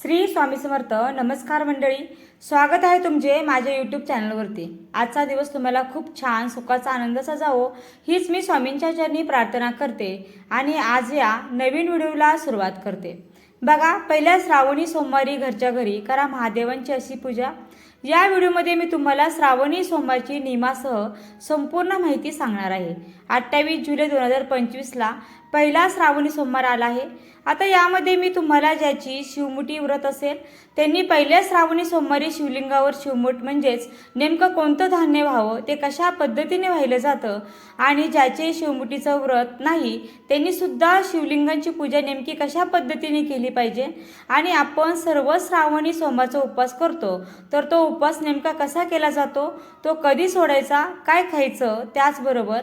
श्री स्वामी समर्थ नमस्कार मंडळी. स्वागत आहे तुमचे माझ्या यूट्यूब चॅनलवरती आजचा दिवस तुम्हाला खूप छान सुखाचा आनंदाचा जावो हीच मी स्वामींच्या चरणी प्रार्थना करते आणि आज या नवीन व्हिडिओला सुरुवात करते. बघा पहिल्या श्रावणी सोमवारी घरच्या घरी करा महादेवांची अशी पूजा. या व्हिडिओमध्ये मी तुम्हाला श्रावणी सोमवारची नियमासह संपूर्ण माहिती सांगणार आहे. अठ्ठावीस जुलै दोन हजार पंचवीसला पहिला श्रावणी सोमवार आला आहे. आता यामध्ये मी तुम्हाला ज्याची शिवमुठी व्रत असेल त्यांनी पहिल्या श्रावणी सोमवारी शिवलिंगावर शिवमुठ म्हणजेच नेमकं कोणतं धान्य व्हावं ते कशा पद्धतीने वाहिलं जातं आणि ज्याचे शिवमुठीचं व्रत नाही त्यांनी सुद्धा शिवलिंगांची पूजा नेमकी कशा पद्धतीने केली पाहिजे आणि आपण सर्व श्रावणी सोमवारचा उपवास करतो तर तो उपवास नेमका कसा केला जातो तो कधी सोडायचा काय खायचं त्याचबरोबर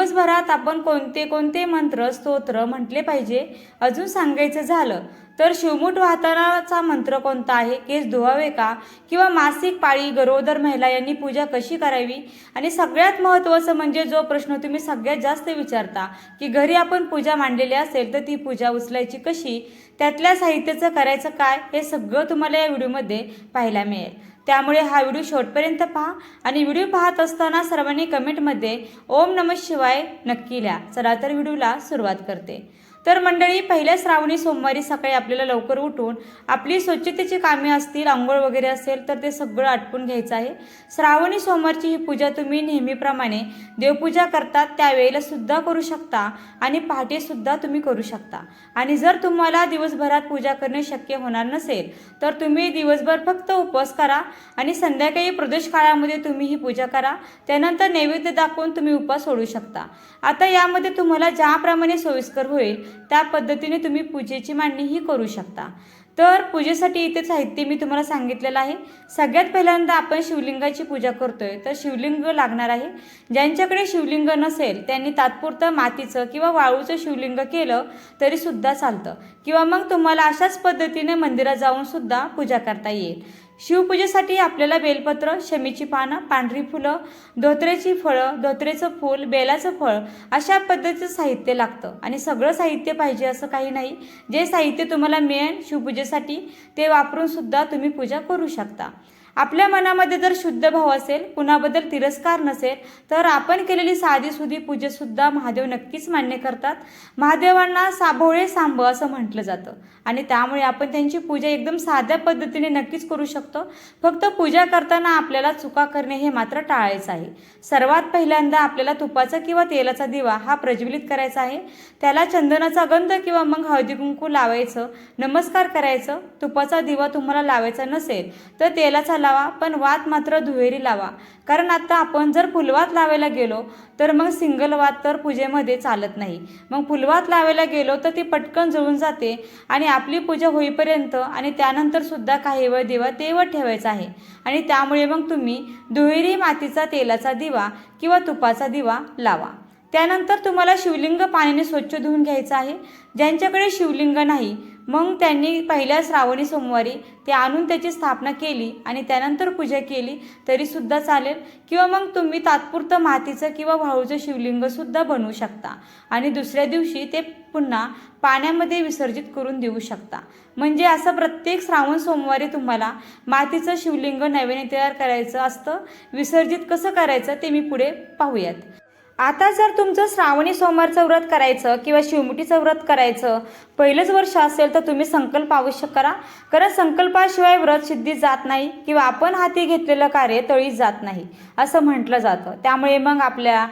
दिवसभरात आपण कोणते कोणते मंत्र स्तोत्र म्हटले पाहिजे? अजून सांगायचं झालं तर शिवमूट वाहतानाचा मंत्र कोणता आहे? केस धुवावे का? किंवा मासिक पाळी गरोदर महिला यांनी पूजा कशी करावी? आणि सगळ्यात महत्त्वाचं म्हणजे जो प्रश्न तुम्ही सगळ्यात जास्त विचारता की घरी आपण पूजा मांडलेली असेल तर ती पूजा उचलायची कशी? त्यातल्या साहित्याचं करायचं काय? हे सगळं तुम्हाला या व्हिडिओमध्ये पाहायला मिळेल. त्यामुळे हा व्हिडिओ शेवटपर्यंत पहा आणि व्हिडिओ पाहत असताना सर्वांनी कमेंटमध्ये ओम नम शिवाय नक्की लिहा. चला तर व्हिडिओला सुरुवात करते. तर मंडळी पहिल्या श्रावणी सोमवारी सकाळी आपल्याला लवकर उठून आपली स्वच्छतेची कामे असतील आंघोळ वगैरे असेल तर ते सगळं आटपून घ्यायचं आहे. श्रावणी सोमवारची ही पूजा तुम्ही नेहमीप्रमाणे देवपूजा करतात त्यावेळेला सुद्धा करू शकता आणि पहाटेसुद्धा तुम्ही करू शकता. आणि जर तुम्हाला दिवसभरात पूजा करणे शक्य होणार नसेल तर तुम्ही दिवसभर फक्त उपवास करा आणि संध्याकाळी प्रदेश काळामध्ये तुम्ही ही पूजा करा. त्यानंतर नैवेद्य दाखवून तुम्ही उपवास सोडू शकता. आता यामध्ये तुम्हाला ज्याप्रमाणे सोयीस्कर होईल त्या पद्धतीने तुम्ही पूजेची मांडणीही करू शकता. तर पूजेसाठी इथे साहित्य मी तुम्हाला सांगितलेलं आहे. सगळ्यात पहिल्यांदा आपण शिवलिंगाची पूजा करतोय. तर शिवलिंग लागणार आहे. ज्यांच्याकडे शिवलिंग नसेल त्यांनी तात्पुरतं मातीचं किंवा वाळूचं शिवलिंग केलं तरी सुद्धा चालतं. किंवा मग तुम्हाला अशाच पद्धतीने मंदिरात जाऊन सुद्धा पूजा करता येईल. शिवपूजेसाठी आपल्याला बेलपत्र शमीची पानं पांढरी फुलं धोत्रेची फळं धोत्रेचं फूल बेलाचं फळ अशा पद्धतीचं साहित्य लागतं. आणि सगळं साहित्य पाहिजे असं काही नाही. जे साहित्य तुम्हाला मिळेल शिवपूजेसाठी ते वापरून सुद्धा तुम्ही पूजा करू शकता. आपल्या मनामध्ये जर शुद्ध भाव असेल कुणाबद्दल तिरस्कार नसेल तर आपण केलेली साधी सुधी पूजेसुद्धा महादेव नक्कीच मान्य करतात. महादेवांना साभोळे सांब असं म्हटलं जातं. आणि त्यामुळे आपण त्यांची पूजा एकदम साध्या पद्धतीने नक्कीच करू शकतो. फक्त पूजा करताना आपल्याला चुका करणे हे मात्र टाळायचं आहे. सर्वात पहिल्यांदा आपल्याला तुपाचा किंवा तेलाचा दिवा हा प्रज्वलित करायचा आहे. त्याला चंदनाचा गंध किंवा मग हळदी कुंकू लावायचं नमस्कार करायचं. तुपाचा दिवा तुम्हाला लावायचा नसेल तर तेलाचा लावा पण वात मात्र दुहेरी लावा. कारण आता आपण जर फुलवात लावायला गेलो तर मग सिंगल वात तर पूजेमध्ये चालत नाही. मग फुलवात लावायला गेलो तर ती पटकन जळून जाते आणि आपली पूजा होईपर्यंत आणि त्यानंतर सुद्धा काही वेळ दिवा तेवत ठेवायचा आहे. आणि त्यामुळे मग तुम्ही दुहेरी मातीचा तेलाचा दिवा किंवा तुपाचा दिवा लावा. त्यानंतर तुम्हाला शिवलिंग पाण्याने स्वच्छ धुवून घ्यायचं आहे. ज्यांच्याकडे शिवलिंग नाही मग त्यांनी पहिल्या श्रावणी सोमवारी ते आणून त्याची स्थापना केली आणि त्यानंतर पूजा केली तरीसुद्धा चालेल. किंवा मग तुम्ही तात्पुरतं मातीचं किंवा वाळूचं शिवलिंगसुद्धा बनवू शकता. आणि दुसऱ्या दिवशी ते पुन्हा पाण्यामध्ये विसर्जित करून देऊ शकता. म्हणजे असं प्रत्येक श्रावण सोमवारी तुम्हाला मातीचं शिवलिंग नव्याने तयार करायचं असतं. विसर्जित कसं करायचं ते मी पुढे पाहूयात. आता जर तुमचं श्रावणी सोमवारचं व्रत करायचं किंवा शिवमुठीचं व्रत करायचं पहिलंच वर्ष असेल तर तुम्ही संकल्प आवश्यक करा. कारण संकल्पाशिवाय व्रत सिद्धी जात नाही किंवा आपण हाती घेतलेलं कार्य तळी जात नाही असं म्हटलं जातं. त्यामुळे मग आपल्या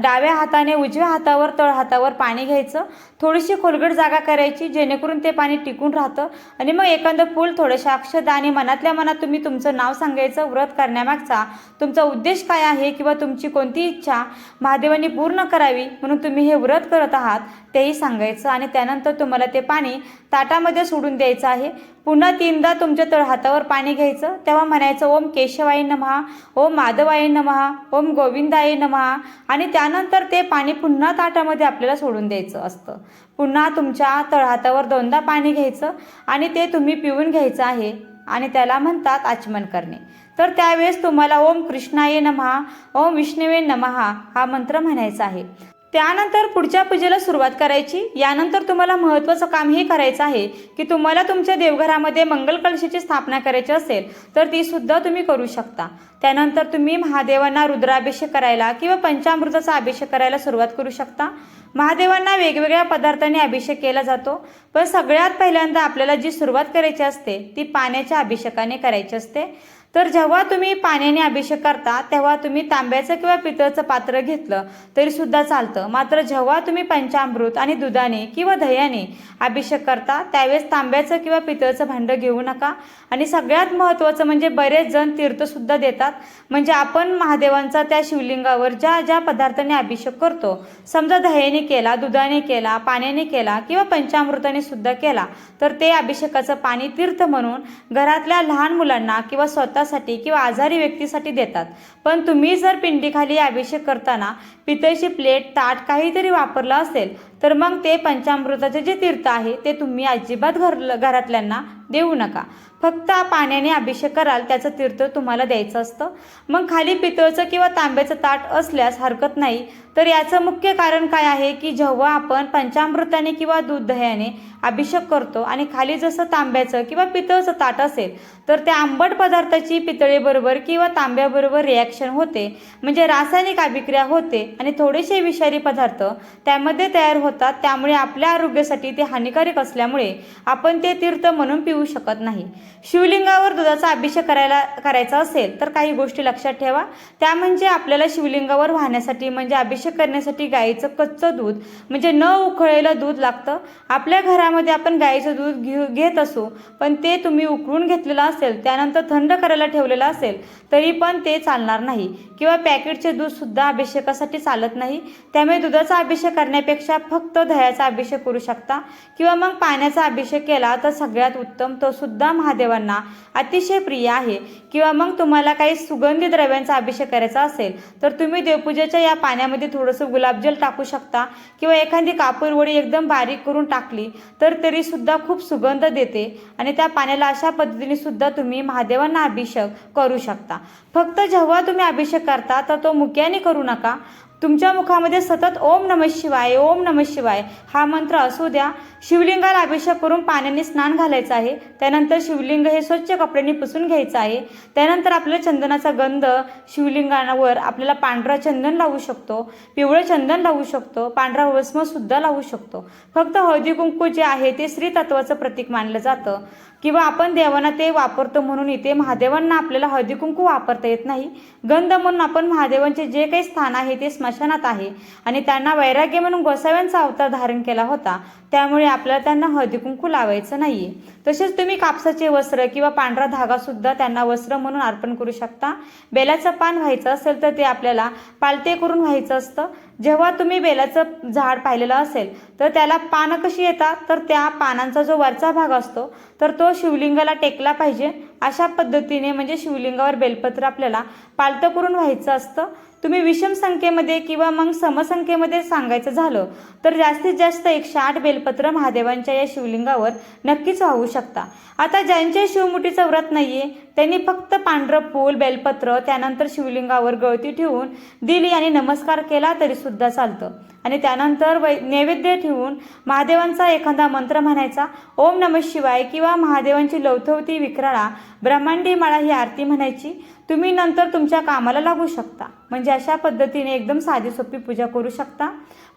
डाव्या हाताने उजव्या हातावर तळ हातावर पाणी घ्यायचं. थोडीशी खोलगट जागा करायची जेणेकरून ते पाणी टिकून राहतं. आणि मग एखादं फूल थोड्याशा अक्षदा आणि मनातल्या मनात तुम्ही तुमचं नाव सांगायचं व्रत करण्यामागचा तुमचा उद्देश काय आहे किंवा तुमची कोणती इच्छा महादेवांनी पूर्ण करावी म्हणून तुम्ही हे व्रत करत आहात तेही सांगायचं. आणि त्यानंतर तुम्हाला ते पाणी ताटामध्ये सोडून द्यायचं आहे. पुन्हा तीनदा तुमच्या तळहातावर पाणी घ्यायचं. तेव्हा म्हणायचं ओम केशवाय नमहा ओम माधवाय नमहा ओम गोविंदाय नमहा. आणि त्यानंतर ते पाणी पुन्हा ताटामध्ये आपल्याला सोडून द्यायचं असतं. पुन्हा तुमच्या तळहातावर दोनदा पाणी घ्यायचं आणि ते तुम्ही पिऊन घ्यायचं आहे. आणि त्याला म्हणतात आचमन करणे. तर त्यावेळेस तुम्हाला ओम कृष्णाय नमहा ओम विष्णवे नमहा हा मंत्र म्हणायचा आहे. त्यानंतर पुढच्या पूजेला सुरुवात करायची. यानंतर तुम्हाला महत्त्वाचं काम हे करायचं आहे की तुम्हाला तुमच्या देवघरामध्ये मंगल कलशाची स्थापना करायची असेल तर ती सुद्धा तुम्ही करू शकता. त्यानंतर तुम्ही महादेवांना रुद्राभिषेक करायला किंवा पंचामृताचा अभिषेक करायला सुरुवात करू शकता. महादेवांना वेगवेगळ्या पदार्थांनी अभिषेक केला जातो पण सगळ्यात पहिल्यांदा आपल्याला जी सुरुवात करायची असते ती पाण्याच्या अभिषेकाने करायची असते. तर जेव्हा तुम्ही पाण्याने अभिषेक करता तेव्हा तुम्ही तांब्याचं किंवा पितळचं पात्र घेतलं तरी सुद्धा चालतं. मात्र जेव्हा तुम्ही पंचामृत आणि दुधाने किंवा दह्याने अभिषेक करता त्यावेळेस तांब्याचं किंवा पितळचं भांडं घेऊ नका. आणि सगळ्यात महत्त्वाचं म्हणजे बरेच जण तीर्थसुद्धा देतात. म्हणजे आपण महादेवांचा त्या शिवलिंगावर ज्या ज्या पदार्थाने अभिषेक करतो समजा दह्याने केला दुधाने केला पाण्याने केला किंवा पंचामृताने सुद्धा केला तर ते अभिषेकाचं पाणी तीर्थ म्हणून घरातल्या लहान मुलांना किंवा स्वतःसाठी किंवा आजारी व्यक्तीसाठी देतात. पण तुम्ही जर पिंडीखाली अभिषेक करताना पितळची प्लेट ताट काहीतरी वापरलं असेल तर मग ते पंचामृताचे जे तीर्थ आहे ते तुम्ही अजिबात घर घरातल्यांना देऊ नका. फक्त पाण्याने अभिषेक कराल त्याचं तीर्थ तुम्हाला द्यायचं असतं. मग खाली पितळचं किंवा तांब्याचं ताट असल्यास हरकत नाही. तर याचं मुख्य कारण काय आहे की जेव्हा आपण पंचामृताने किंवा दूध दह्याने अभिषेक करतो आणि खाली जसं तांब्याचं किंवा पितळचं ताट असेल तर त्या आंबट पदार्थाची पितळेबरोबर किंवा तांब्याबरोबर रिॲक्शन होते. म्हणजे रासायनिक अभिक्रिया होते आणि थोडेसे विषारी पदार्थ त्यामध्ये तयार होतात. त्यामुळे आपल्या आरोग्यासाठी ते हानिकारक असल्यामुळे आपण ते तीर्थ म्हणून पिऊ शकत नाही. शिवलिंगावर दुधाचा अभिषेक करायला करायचा असेल तर काही गोष्टी लक्षात ठेवा. त्या म्हणजे आपल्याला शिवलिंगावर वाहण्यासाठी म्हणजे अभिषेक करण्यासाठी गाईचं कच्चं दूध म्हणजे न उकळलेलं दूध लागतं. आपल्या घरामध्ये आपण गाईचं दूध घेऊ घेत असू पण ते तुम्ही उकळून घेतलेलं असेल त्यानंतर थंड करायला ठेवलेलं असेल तरी पण ते चालणार नाही. किंवा पॅकेटचे दूधसुद्धा अभिषेकासाठी चालत नाही. त्यामुळे दुधाचा अभिषेक करण्यापेक्षा फक्त दह्याचा अभिषेक करू शकता. किंवा मग पाण्याचा अभिषेक केला तर सगळ्यात उत्तम. तो सुद्धा महादेवांना अतिशय प्रिय आहे. किंवा मग तुम्हाला काही सुगंधी द्रव्यांचा अभिषेक करायचा असेल तर तुम्ही देवपूजेच्या या पाण्यामध्ये थोडंसं गुलाबजल टाकू शकता. किंवा एखादी कापूरवडी एकदम बारीक करून टाकली तर तरी सुद्धा खूप सुगंध देते. आणि त्या पाण्याला अशा पद्धतीने सुद्धा तुम्ही महादेवांना अभिषेक करू शकता. फक्त जेव्हा तुम्ही अभिषेक करता तर तो मुक्याने करू नका. तुमच्या मुखामध्ये सतत ओम नम शिवाय ओम नम शिवाय हा मंत्र असू द्या. शिवलिंगाला अभिषेक करून पाण्याने स्नान घालायचं आहे. त्यानंतर शिवलिंग हे स्वच्छ कपड्यांनी पुसून घ्यायचं आहे. त्यानंतर आपल्या चंदनाचा गंध शिवलिंगावर आपल्याला पांढरा चंदन लावू शकतो पिवळं चंदन लावू शकतो पांढरा भस्म सुद्धा लावू शकतो. फक्त हळदी कुंकू जे आहे ते स्त्री तत्वाचं प्रतीक मानलं जातं. किंवा आपण देवांना ते वापरतो म्हणून इथे महादेवांना आपल्याला हळदी कुंकू वापरता येत नाही. गंध म्हणून आपण महादेवांचे जे काही स्थान आहे ते स्मशानात आहे. आणि त्यांना वैराग्य म्हणून गोसाव्यांचा अवतार धारण केला होता. त्यामुळे आपल्याला त्यांना हळदी कुंकू लावायचं नाहीये. तसेच तुम्ही कापसाचे वस्त्र किंवा पांढरा धागा सुद्धा त्यांना वस्त्र म्हणून अर्पण करू शकता. बेलाचं पान व्हायचं असेल तर ते आपल्याला पालते करून व्हायचं असतं. जेव्हा तुम्ही बेलाचं झाड पाहिलेलं असेल तर त्याला पानं कशी येतात? तर त्या पानांचा जो वरचा भाग असतो तर तो शिवलिंगाला टेकला पाहिजे. अशा पद्धतीने म्हणजे शिवलिंगावर बेलपत्र आपल्याला पालतं करून व्हायचं असतं. तुम्ही विषम संख्येमध्ये किंवा मग समसंख्येमध्ये सांगायचं झालं तर जास्तीत जास्त एकशे आठ बेलपत्र महादेवांच्या या शिवलिंगावर नक्कीच वाहू शकता. आता ज्यांच्या शिवमुठीचं व्रत नाहीये त्यांनी फक्त पांढरं फूल बेलपत्र त्यानंतर शिवलिंगावर गळती ठेवून दिली आणि नमस्कार केला तरी सुद्धा चालतं. आणि त्यानंतर वै नैवेद्य ठेवून महादेवांचा एखादा मंत्र म्हणायचा ओम नम शिवाय किंवा महादेवांची लवथवती विक्राळा ब्रह्मांडी माळा ही आरती म्हणायची तुम्ही नंतर तुमच्या कामाला लागू शकता. म्हणजे अशा पद्धतीने एकदम साधी सोपी पूजा करू शकता.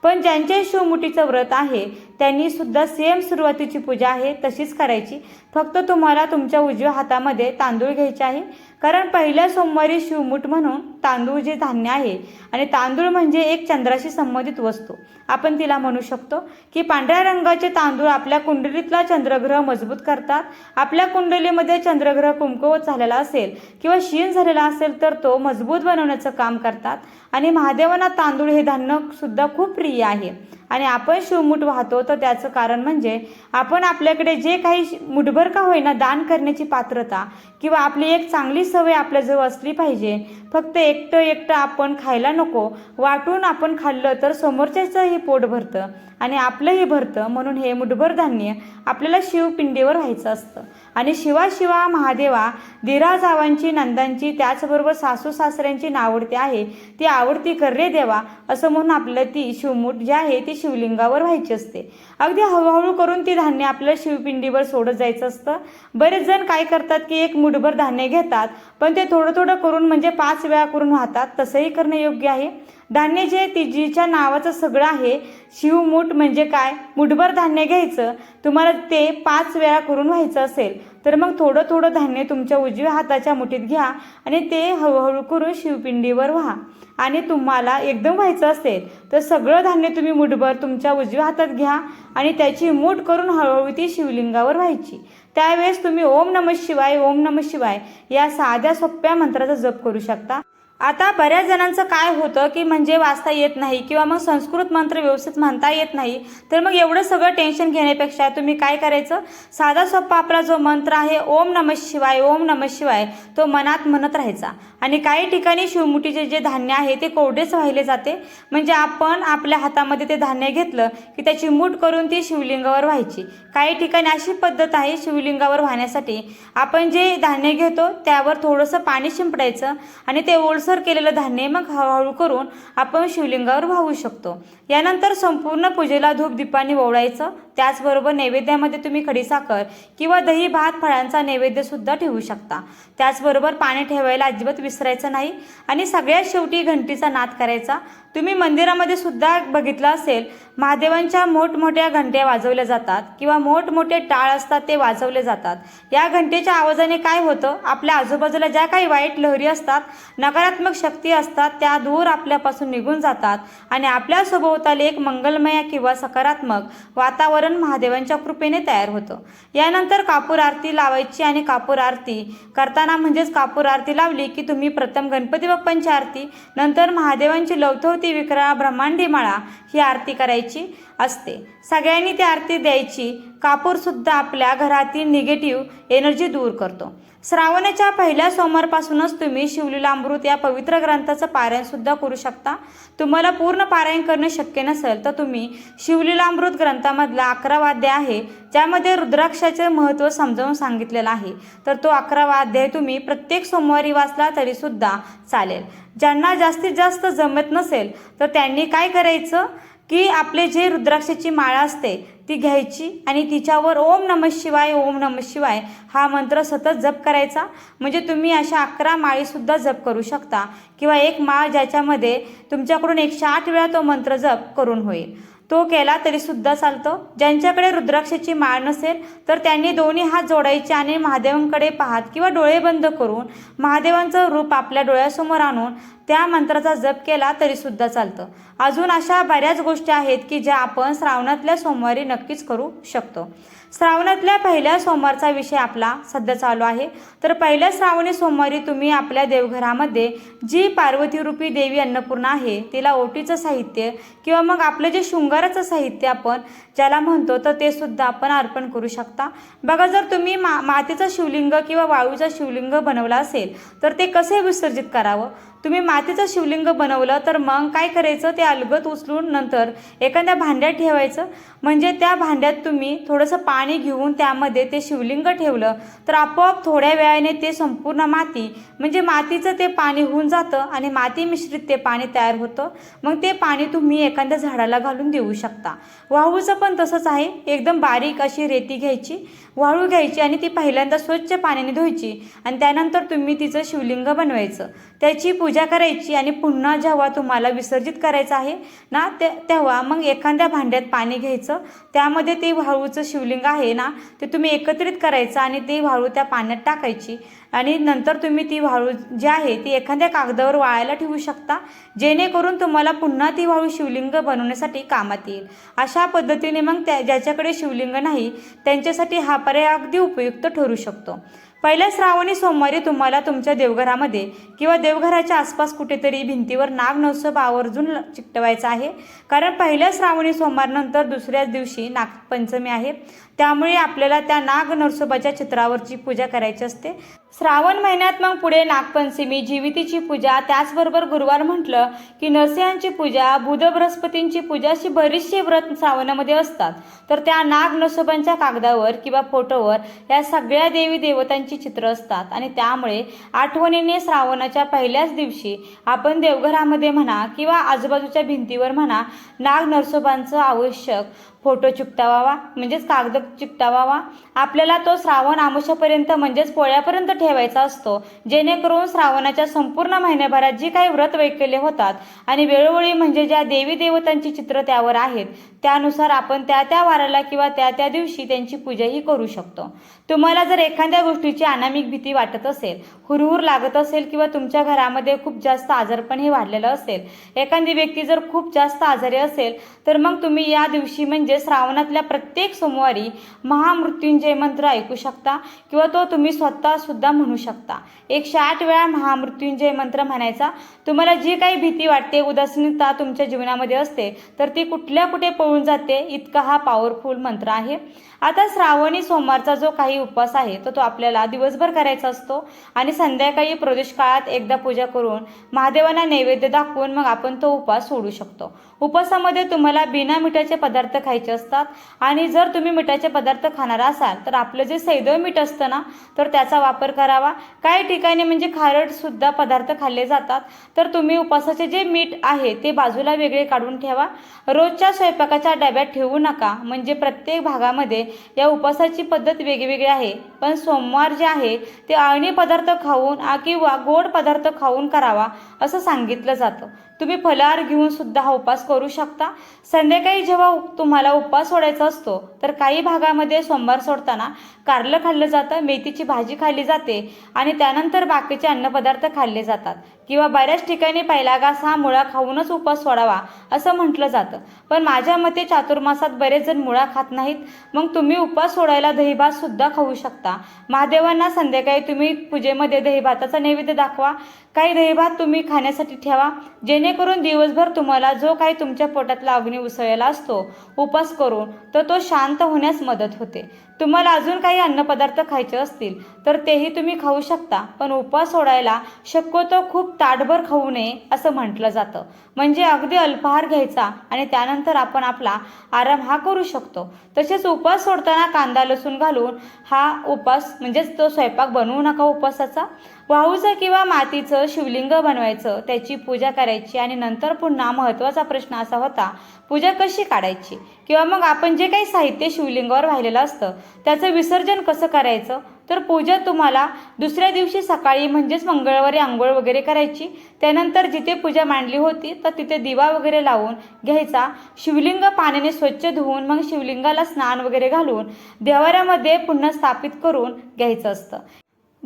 पण ज्यांचे शिवमुठीचं व्रत आहे त्यांनी सुद्धा सेम सुरुवातीची पूजा आहे तशीच करायची. फक्त तुम्हाला तुमच्या उजव्या हातामध्ये तांदूळ घ्यायचे आहे. कारण पहिल्या सोमवारी शिवमुठ म्हणून तांदूळ जे धान्य आहे आणि तांदूळ म्हणजे एक चंद्राशी संबंधित वस्तू. आपण तिला म्हणू शकतो की पांढऱ्या रंगाचे तांदूळ आपल्या कुंडलीतला चंद्रग्रह मजबूत करतात. आपल्या कुंडलीमध्ये चंद्रग्रह कुमकुवत झालेला असेल किंवा शीण झालेला असेल तर तो मजबूत बनवण्याचं काम करतात. आणि महादेवांना तांदूळ हे धान्य सुद्धा खूप प्रिय आहे. आणि आपण शिवमूठ वाहतो तर त्याचं कारण म्हणजे आपण आपल्याकडे जे काही श- मुठभर का होईना दान करण्याची पात्रता किंवा आपली एक चांगली सवय आपल्याजवळ असली पाहिजे फक्त एकटं एकटं आपण खायला नको वाटून आपण खाल्लं तर समोरच्याचंही पोट भरतं आणि आपलंही भरतं. म्हणून हे मुठभर धान्य आपल्याला शिवपिंडीवर व्हायचं असतं. आणि शिवा शिवा महादेवा दिरा जावांची नंदांची त्याचबरोबर सासू सासऱ्यांची नावडती आहे ती आवडती कर रे देवा असं म्हणून आपलं ती शिवमूठ जी आहे ती शिवलिंगावर व्हायची असते. अगदी हळूहळू करून ती धान्य आपल्याला शिवपिंडीवर सोडत जायचं असतं. बरेच जण काय करतात की एक मुठभर धान्य घेतात पण ते थोडं थोडं करून म्हणजे पाच वेळा करून वाहतात तसंही करणं योग्य आहे. धान्य जे तिजीच्या नावाचं सगळं आहे शिवमूठ म्हणजे काय? मुठभर धान्य घ्यायचं तुम्हाला ते पाच वेळा करून व्हायचं असेल. तर मग थोडं थोडं धान्य तुमच्या उजव्या हाताच्या मुठीत घ्या आणि ते हळूहळू करून शिवपिंडीवर व्हा. आणि तुम्हाला एकदम व्हायचं असेल तर सगळं धान्य तुम्ही मुठभर तुमच्या उजव्या हातात घ्या आणि त्याची मूठ करून हळूहळू ती शिवलिंगावर व्हायची. त्यावेळेस तुम्ही ओम नम शिवाय ओम नम शिवाय या साध्या सोप्या मंत्राचा जप करू शकता. आता बऱ्याच जणांचं काय होतं की म्हणजे वाचता येत नाही किंवा मग संस्कृत मंत्र व्यवस्थित म्हणता येत नाही तर मग एवढं सगळं टेन्शन घेण्यापेक्षा तुम्ही काय करायचं? साधा सोप्पा आपला जो मंत्र आहे ओम नम शिवाय ओम नम शिवाय तो मनात म्हणत राहायचा. आणि काही ठिकाणी शिवमुठीचे जे धान्य आहे ते कोरडेच वाहिले जाते. म्हणजे आपण आपल्या हातामध्ये ते धान्य घेतलं की त्याची मूठ करून ती शिवलिंगावर व्हायची. काही ठिकाणी अशी पद्धत आहे शिवलिंगावर वाहण्यासाठी. आपण जे धान्य घेतो त्यावर थोडंसं पाणी शिंपडायचं आणि ते ओलसर केलेलं धान्य मग हळूहळू करून आपण शिवलिंगावर वाहू शकतो. यानंतर संपूर्ण पूजेला धूप दीपाने ओवळायचं. त्याचबरोबर नैवेद्यामध्ये तुम्ही खडीसाखर किंवा दही भात फळांचा नैवेद्यसुद्धा ठेवू शकता. त्याचबरोबर पाणी ठेवायला अजिबात विसरायचं नाही आणि सगळ्यात शेवटी घंटीचा नाद करायचा. तुम्ही मंदिरामध्ये सुद्धा बघितलं असेल महादेवांच्या मोठमोठ्या घंट्या वाजवल्या जातात किंवा मोठमोठे टाळ असतात ते वाजवले जातात. या घंटेच्या आवाजाने काय होतं? आपल्या आजूबाजूला ज्या काही वाईट लहरी असतात नकारात्मक शक्ती असतात त्या दूर आपल्यापासून निघून जातात आणि आपल्या सभोवताली एक मंगलमय किंवा सकारात्मक वातावरण महादेवांच्या कृपेने तयार होतं. यानंतर कापूर आरती लावायची आणि कापूर आरती करताना म्हणजेच कापूर आरती लावली की तुम्ही प्रथम गणपती बाप्पांची आरती नंतर महादेवांची लवथवती विक्रा ब्रह्मांडी माळा ही आरती करायची असते. सगळ्यांनी ती आरती द्यायची. कापूरसुद्धा आपल्या घरातील निगेटिव्ह एनर्जी दूर करतो. श्रावणाच्या पहिल्या सोमवारपासूनच तुम्ही शिवलीलामृत या पवित्र ग्रंथाचं पारायण सुद्धा करू शकता. तुम्हाला पूर्ण पारायण करणं शक्य नसेल तर तुम्ही शिवलीलामृत ग्रंथामधला अकरावा अध्याय आहे ज्यामध्ये रुद्राक्षाचे महत्त्व समजावून सांगितलेलं आहे. तर तो अकरावा अध्याय तुम्ही प्रत्येक सोमवारी वाचला तरीसुद्धा चालेल. ज्यांना जास्तीत जास्त जमत नसेल तर त्यांनी काय करायचं? की आपले जे रुद्राक्षाची माळा असते ती घ्यायची आणि तिच्यावर ओम नम शिवाय ओम नम शिवाय हा मंत्र सतत जप करायचा. म्हणजे तुम्ही अशा अकरा माळीसुद्धा जप करू शकता. किंवा एक माळ ज्याच्यामध्ये तुमच्याकडून एकशे आठ वेळा तो मंत्र जप करून होईल. तो केला तरीसुद्धा चालतं. ज्यांच्याकडे रुद्राक्षाची माळ नसेल तर त्यांनी दोन्ही हात जोडायचे आणि महादेवांकडे पाहत किंवा डोळे बंद करून महादेवांचं रूप आपल्या डोळ्यासमोर आणून त्या मंत्राचा जप केला तरीसुद्धा चालतं. अजून अशा बऱ्याच गोष्टी आहेत की ज्या आपण श्रावणातल्या सोमवारी नक्कीच करू शकतो. श्रावणातल्या पहिल्या सोमवारचा विषय आपला सध्या चालू आहे. तर पहिल्या श्रावणी सोमवारी तुम्ही आपल्या देवघरामध्ये जी पार्वतीरूपी देवी अन्नपूर्णा आहे तिला ओटीचं साहित्य किंवा मग आपलं जे शृंगाराचं साहित्य आपण ज्याला म्हणतो तर ते सुद्धा आपण अर्पण करू शकता. बघा जर तुम्ही मा मातीचं शिवलिंग किंवा वाळूचं शिवलिंग बनवलं असेल तर ते कसे विसर्जित करावं? तुम्ही मातीचं शिवलिंग बनवलं तर मग काय करायचं? ते अलगत उचलून नंतर एखाद्या भांड्यात ठेवायचं. म्हणजे त्या भांड्यात तुम्ही थोडंसं पाणी घेऊन त्यामध्ये ते शिवलिंग ठेवलं तर आपोआप थोड्या वेळाने ते संपूर्ण माती म्हणजे मातीचं ते पाणी होऊन जातं आणि माती मिश्रित ते पाणी तयार होतं. मग ते पाणी तुम्ही एखाद्या झाडाला घालून देऊ शकता. वाहूचं पण तसंच आहे. एकदम बारीक अशी रेती घ्यायची. वाळू घ्यायची आणि ती पहिल्यांदा स्वच्छ पाण्याने धुवायची. आणि त्यानंतर तुम्ही तिचं शिवलिंग बनवायचं. त्याची पूजा करायची आणि पुन्हा जेव्हा तुम्हाला विसर्जित करायचं आहे ना ते तेव्हा मग एखाद्या भांड्यात पाणी घ्यायचं. त्यामध्ये ते वाळूचं शिवलिंग आहे ना ते तुम्ही एकत्रित करायचं आणि ते वाळू त्या पाण्यात टाकायची. आणि नंतर तुम्ही ती वाळू जी आहे ती एखाद्या कागदावर वाळायला ठेवू शकता. जेणेकरून तुम्हाला पुन्हा ती वाळू शिवलिंग बनवण्यासाठी कामात येईल. अशा पद्धतीने मग त्या ज्याच्याकडे शिवलिंग नाही त्यांच्यासाठी हा पर्याय अगदी उपयुक्त ठरू शकतो. पहिल्या श्रावणी सोमवारी तुम्हाला तुमच्या देवघरामध्ये किंवा देवघराच्या आसपास कुठेतरी भिंतीवर नाग नरसोबा आवर्जून ल- चिकटवायचा आहे. कारण पहिल्या श्रावणी सोमवारनंतर दुसऱ्याच दिवशी नागपंचमी आहे. त्यामुळे आपल्याला त्या नाग नरसोबाच्या चित्रावरची पूजा करायची असते. श्रावण महिन्यात मग पुढे नागपंचमी जीवितीची पूजा त्याचबरोबर गुरुवार म्हटलं की नरसिंहांची पूजा बुध बृहस्पतींची पूजा अशी बरीचशी व्रत श्रावणामध्ये असतात. तर त्या नाग नरसोबांच्या कागदावर किंवा फोटोवर या सगळ्या देवी देवतांची चित्र असतात. आणि त्यामुळे आठवणीने श्रावणाच्या पहिल्याच दिवशी आपण देवघरामध्ये म्हणा किंवा आजूबाजूच्या भिंतीवर म्हणा नाग नरसोबांचं आवश्यक फोटो चिकटावावा म्हणजेच कागद चिकटवावा आपल्याला तो श्रावण आमुष्यापर्यंत म्हणजेच पोळ्यापर्यंत ठेवायचा असतो. जेणेकरून श्रावणाच्या संपूर्ण महिन्याभरात जी काही व्रत वैकल्य होतात आणि वेळोवेळी म्हणजे ज्या देवी देवतांची चित्र त्यावर आहेत त्यानुसार आपण त्या त्या वाराला किंवा त्या त्या दिवशी त्यांची पूजाही करू शकतो. तुम्हाला जर एखाद्या गोष्टीची अनामिक भीती वाटत असेल हुरहुर लागत असेल किंवा तुमच्या घरामध्ये खूप जास्त आजारपण हे वाढलेलं असेल एखादी व्यक्ती जर खूप जास्त आजारी असेल तर मग तुम्ही या दिवशी म्हणजे श्रावणातल्या प्रत्येक सोमवारी महामृत्युंजय मंत्र ऐकू शकता किंवा तो तुम्ही स्वतः सुद्धा म्हणू शकता. एकशे आठ वेळा महामृत्युंजय मंत्र म्हणायचा. तुम्हाला जी काही भीती वाटते उदासीनता तुमच्या जीवनामध्ये असते तर ती कुठल्या कुठे पळून जाते इतका हा पॉवरफुल मंत्र आहे. आता श्रावणी सोमवारचा जो काही उपवास आहे तो तो आपल्याला दिवसभर करायचा असतो आणि संध्याकाळी प्रदोष काळात एकदा पूजा करून महादेवांना नैवेद्य दाखवून मग आपण तो उपवास सोडू शकतो. उपवासामध्ये तुम्हाला बिना मिठाचे पदार्थ खायचे असतात. आणि जर तुम्ही मिठाचे पदार्थ खाणार असाल तर आपलं जे सैदव मीठ असतं ना तर त्याचा वापर करावा. काही ठिकाणी म्हणजे खारटसुद्धा पदार्थ खाल्ले जातात. तर तुम्ही उपवासाचे जे मीठ आहे ते बाजूला वेगळे काढून ठेवा. रोजच्या स्वयंपाकाच्या डब्यात ठेवू नका. म्हणजे प्रत्येक भागामध्ये या उपवासाची पद्धत वेगवेगळी आहे. पण सोमवार जे आहे ते अळणी पदार्थ खाऊन किंवा गोड पदार्थ खाऊन करावा असं सांगितलं जातं. तुम्ही फलाहार घेऊन सुद्धा हा उपवास करू शकता. संध्याकाळी जेव्हा तुम्हाला उपवास सोडायचा असतो तर काही भागामध्ये सोमवार सोडताना कारलं खाल्लं जातं मेथीची भाजी खाल्ली जाते आणि त्यानंतर बाकीचे अन्नपदार्थ खाल्ले जातात. किंवा बऱ्याच ठिकाणी पहिला घास हा मुळा खाऊनच उपवास सोडावा असं म्हटलं जातं. पण माझ्या मते चातुर्मासात बरेच जण मुळा खात नाहीत. मग तुम्ही उपवास सोडायला दहीभात सुद्धा खाऊ शकता. महादेवांना संध्याकाळी तुम्ही पूजेमध्ये दहीभाताचा नैवेद्य दाखवा. काही दहीभात तुम्ही खाण्यासाठी ठेवा. जेणेकरून दिवसभर तुम्हाला जो काही तुमच्या पोटातला अग्नी उसळलेला असतो उपास करून तर तो शांत होण्यास मदत होते. तुम्हाला अजून काही अन्नपदार्थ खायचे असतील तर तेही तुम्ही खाऊ शकता. पण उपवास सोडायला शक्यतो खूप ताटभर खाऊ नये असं म्हटलं जातं. म्हणजे अगदी अल्पाहार घ्यायचा आणि त्यानंतर आपण आपला आराम हा करू शकतो. तसेच उपवास सोडताना कांदा लसूण घालून हा उपास म्हणजेच तो स्वयंपाक बनवू नका उपवासाचा वाहूचं किंवा मातीचं शिवलिंग बनवायचं त्याची पूजा करायची आणि नंतर पुन्हा महत्त्वाचा प्रश्न असा होता पूजा कशी काढायची? किंवा मग आपण जे काही साहित्य शिवलिंगावर वाहिलेलं असतं त्याचं विसर्जन कसं करायचं? तर पूजा तुम्हाला दुसऱ्या दिवशी सकाळी म्हणजेच मंगळवारी आंघोळ वगैरे करायची त्यानंतर जिथे पूजा मांडली होती तर तिथे दिवा वगैरे लावून घ्यायचा शिवलिंग पाण्याने स्वच्छ धुवून मग शिवलिंगाला स्नान वगैरे घालून देवाऱ्यामध्ये पुन्हा स्थापित करून घ्यायचं असतं.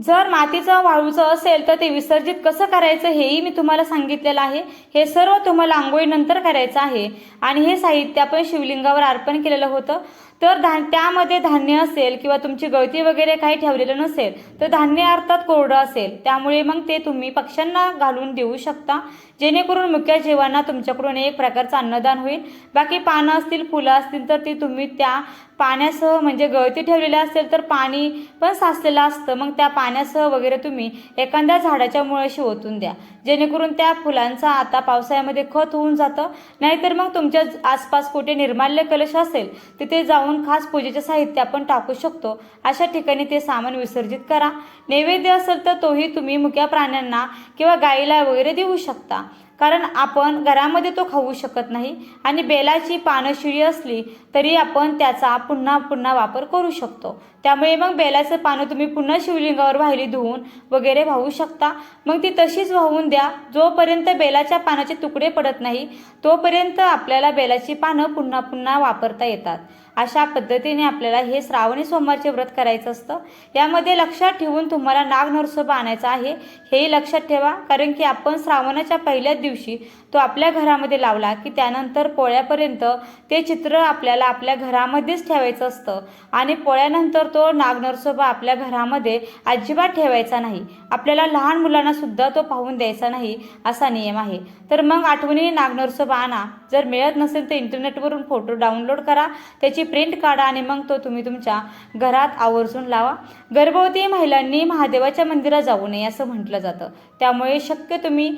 जर मातीचं वाळूचं असेल तर ते विसर्जित कसं करायचं हेही मी तुम्हाला सांगितलेलं आहे. हे सर्व तुम्हाला आंघोळीनंतर करायचं आहे. आणि हे साहित्य आपण शिवलिंगावर अर्पण केलेलं होतं. तर धा त्यामध्ये धान्य असेल किंवा तुमची गळती वगैरे काही ठेवलेलं नसेल तर धान्य अर्थात कोरडं असेल. त्यामुळे मग ते तुम्ही पक्ष्यांना घालून देऊ शकता. जेणेकरून मुख्य जीवांना तुमच्याकडून एक प्रकारचं अन्नदान होईल. बाकी पानं असतील फुलं असतील तर ती तुम्ही त्या पाण्यासह म्हणजे गळती ठेवलेली असेल तर पाणी पण साचलेलं असतं. मग त्या पाण्यासह वगैरे तुम्ही एखाद्या झाडाच्या मुळाशी ओतून द्या. जेणेकरून त्या फुलांचा आता पावसाळ्यामध्ये खत होऊन जातं. नाहीतर मग तुमच्या आसपास कुठे निर्माल्य कलश असेल तिथे जाऊन खास पूजेचे साहित्य आपण टाकू शकतो. अशा ठिकाणी ते सामान विसर्जित करा. नैवेद्य असेल तर तोही तुम्ही मुक्या प्राण्यांना किंवा गाईला वगैरे देऊ शकता. कारण आपण घरामध्ये तो खाऊ शकत नाही आणि बेलाची पानं शिळी असली तरी आपण त्याचा पुन्हा पुन्हा वापर करू शकतो. त्यामुळे मग बेलाचं पानं तुम्ही पुन्हा शिवलिंगावर वाहिली धुवून वगैरे वाहू शकता. मग ती तशीच वाहून द्या. जोपर्यंत बेलाच्या पानाचे तुकडे पडत नाही तोपर्यंत आपल्याला बेलाची पानं पुन्हा पुन्हा वापरता येतात. अशा पद्धतीने आपल्याला हे श्रावणी सोमवारचे व्रत करायचं असतं. यामध्ये लक्षात ठेवून तुम्हाला नाग नरसोबा आणायचा आहे हेही लक्षात ठेवा. कारण की आपण श्रावणाच्या पहिल्याच दिवशी तो आपल्या घरामध्ये लावला की त्यानंतर पोळ्यापर्यंत ते चित्र आपल्याला आपल्या घरामध्येच ठेवायचं असतं. आणि पोळ्यानंतर तो नागनरसोबा आपल्या घरामध्ये अजिबात ठेवायचा नाही. आपल्याला लहान मुलांनासुद्धा तो पाहून द्यायचा नाही असा नियम आहे. तर मग आठवणीने नागनरसोबा आणा. जर मिळत नसेल तर इंटरनेटवरून फोटो डाउनलोड करा त्याची प्रिंट काढा आणि मग तो तुम्ही तुमच्या घरात आवर्जून लावा. गर्भवती महिलांनी महादेवाच्या मंदिरात जाऊ नये असं म्हटलं जातं. त्यामुळे शक्य तुम्ही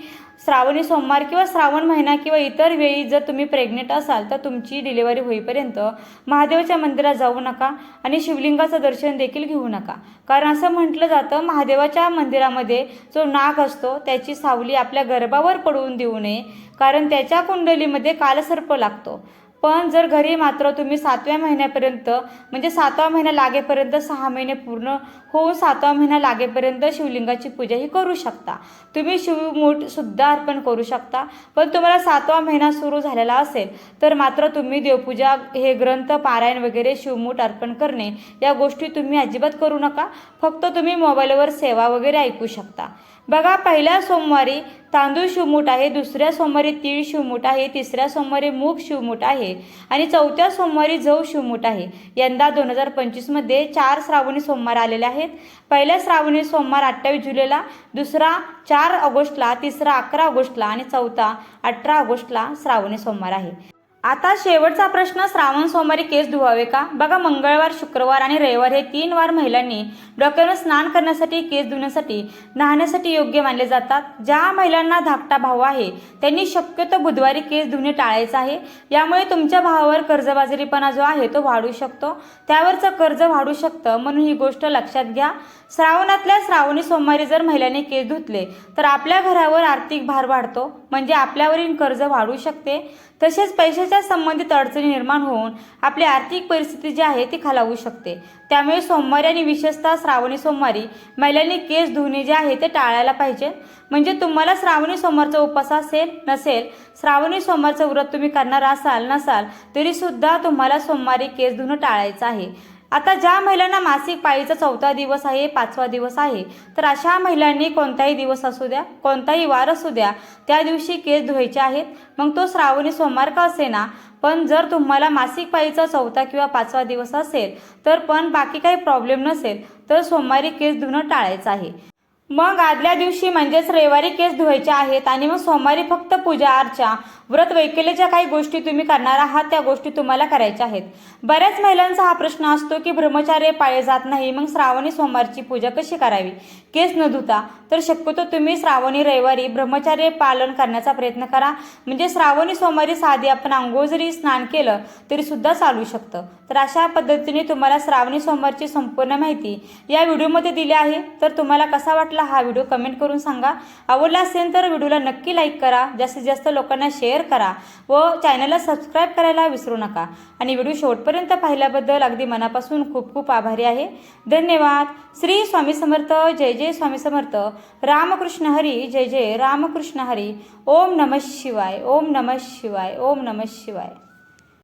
श्रावणी सोमवार किंवा श्रावण महिना किंवा इतर वेळी जर तुम्ही प्रेग्नेंट असाल तर तुमची डिलिव्हरी होईपर्यंत महादेवाच्या मंदिरात जाऊ नका आणि शिवलिंगाचं दर्शन देखील घेऊ नका. कारण असं म्हटलं जातं महादेवाच्या मंदिरामध्ये जो नाग असतो त्याची सावली आपल्या गर्भावर पडवून देऊ नये. कारण त्याच्या कुंडलीमध्ये कालसर्प लागतो. पण जर घरी मात्र तुम्ही सातव्या महिन्यापर्यंत म्हणजे सातवा महिना लागेपर्यंत सहा महिने पूर्ण होऊन सातवा महिना लागेपर्यंत शिवलिंगाची पूजा ही करू शकता. तुम्ही शिवमूठसुद्धा अर्पण करू शकता. पण तुम्हाला सातवा महिना सुरू झालेला असेल तर मात्र तुम्ही देवपूजा हे ग्रंथ पारायण वगैरे शिवमूठ अर्पण करणे या गोष्टी तुम्ही अजिबात करू नका. फक्त तुम्ही मोबाईलवर सेवा वगैरे ऐकू शकता. बघा पहिल्या सोमवारी तांदूळ शिवमूठ आहे दुसऱ्या सोमवारी तीळ शिवमूठ आहे तिसऱ्या सोमवारी मूग शिवमूठ आहे आणि चौथ्या सोमवारी जव शिवमूठ आहे. यंदा दोन हजार पंचवीसमध्ये चार श्रावणी सोमवार आलेले आहेत. पहिल्या श्रावणी सोमवार अठ्ठावीस जुलैला दुसरा चार ऑगस्टला तिसरा अकरा ऑगस्टला आणि चौथा अठरा ऑगस्टला श्रावणी सोमवार आहे. आता शेवटचा प्रश्न श्रावण सोमवारी केस धुवावे का? बघा मंगळवार शुक्रवार आणि रविवार हे तीन वार महिलांनी डोक्यावर स्नान करण्यासाठी केस धुण्यासाठी नहाण्यासाठी योग्य मानले जातात. ज्या महिलांना धाकटा भाऊ आहे त्यांनी शक्यतो बुधवारी केस धुणे टाळायचं आहे. यामुळे तुमच्या भावावर कर्जबाजारीपणा जो आहे तो वाढू शकतो. त्यावरचं कर्ज वाढू शकतं म्हणून ही गोष्ट लक्षात घ्या. श्रावणातल्या श्रावणी सोमवारी जर महिलांनी केस धुतले तर आपल्या घरावर आर्थिक भार वाढतो म्हणजे आपल्यावरील कर्ज वाढू शकते. तसेच पैशाच्या संबंधित अडचणी निर्माण होऊन आपली आर्थिक परिस्थिती जी आहे ती खालावू शकते. त्यामुळे सोमवारी आणि विशेषतः श्रावणी सोमवारी महिलांनी केस धुणे जे आहे ते टाळायला पाहिजे. म्हणजे तुम्हाला श्रावणी सोमवारचा उपवास असेल नसेल श्रावणी सोमवारचं व्रत तुम्ही करणार असाल नसाल तरीसुद्धा तुम्हाला सोमवारी केस धुणं टाळायचं आहे. आता ज्या महिलांना मासिक पाळीचा चौथा दिवस आहे पाचवा दिवस आहे तर अशा महिलांनी कोणताही दिवस असू द्या कोणताही वार असू द्या त्या दिवशी केस धुवायचे आहेत. मग तो श्रावणी सोमवार का असेना पण जर तुम्हाला मासिक पाळीचा चौथा किंवा पाचवा दिवस असेल तर पण बाकी काही प्रॉब्लेम नसेल तर सोमवारी केस धुणं टाळायचं आहे. मग आदल्या दिवशी म्हणजेच रविवारी केस धुवायचे आहेत आणि मग सोमवारी फक्त पूजा अर्चा व्रत वैकल्याच्या काही गोष्टी तुम्ही करणार आहात त्या गोष्टी तुम्हाला करायच्या आहेत. बऱ्याच महिलांचा हा प्रश्न असतो की ब्रह्मचार्य पाळे जात नाही मग श्रावणी सोमवारची पूजा कशी करावी? केस न धुता. तर शक्यतो तुम्ही श्रावणी रविवारी ब्रह्मचार्य पालन करण्याचा प्रयत्न करा. म्हणजे श्रावणी सोमवारी साधी आपण आंघोळ जरी स्नान केलं तरी सुद्धा चालू शकतं. तर अशा पद्धतीने तुम्हाला श्रावणी सोमवारची संपूर्ण माहिती या व्हिडिओमध्ये दिली आहे. तर तुम्हाला कसा वाटला? वाटला हा व्हिडिओ कमेंट करून सांगा. आवडला असेल तर व्हिडिओला नक्की लाईक करा. जास्तीत जास्त लोकांना शेअर करा व चॅनलला सबस्क्राईब करायला विसरू नका. आणि व्हिडिओ शेवटपर्यंत पाहिल्याबद्दल अगदी मनापासून खूप खूप आभारी आहे. धन्यवाद. श्री स्वामी समर्थ. जय जय स्वामी समर्थ. रामकृष्ण हरी. जय जय रामकृष्ण हरी. ओम नमः शिवाय. ओम नमः शिवाय. ओम नमः शिवाय.